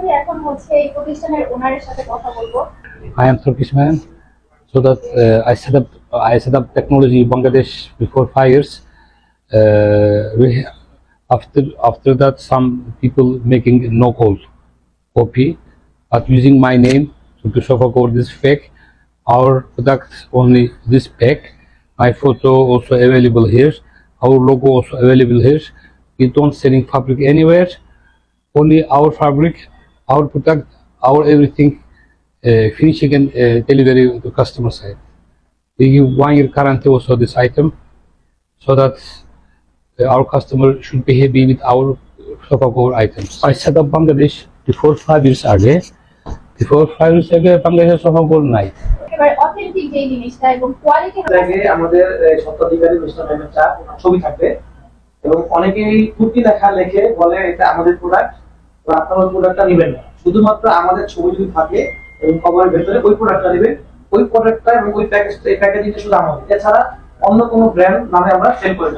সরাসরি এখন হচ্ছে এই প্রতিষ্ঠানের ওনারের সাথে কথা বলবো I am Turkish man, so that uh, I set up I set up technology in Bangladesh before five years. Uh, we after after that some people making no call copy, but using my name so to show code this fake. Our product only this fake. My photo also available here. Our logo also available here. We don't selling fabric anywhere. Only our fabric, our product, our everything uh, finishing and uh, delivery to customer side. We give one year guarantee also this item so that uh, our customer should be happy with our sofa cover items. I set up Bangladesh before five years ago. Before five years ago, Bangladesh sofa cover night. Authentic যে জিনিসটা এবং quality আমাদের সত্ত্বাধিকারী mister ম্যামের চা ছবি থাকবে এবং অনেকেই কুর্তি লেখা লেখে বলে এটা আমাদের প্রোডাক্ট আপনারা প্রোডাক্টটা নেবেন না শুধুমাত্র আমাদের ছবি যদি থাকে এবং কভারের ভেতরে, ওই প্রোডাক্টটা দেবে ওই প্রোডাক্টটা এবং ওই প্যাকেজটা এই প্যাকেজিংটা শুধু আমাদের। এছাড়া অন্য কোনো ব্র্যান্ড নামে আমরা সেল করে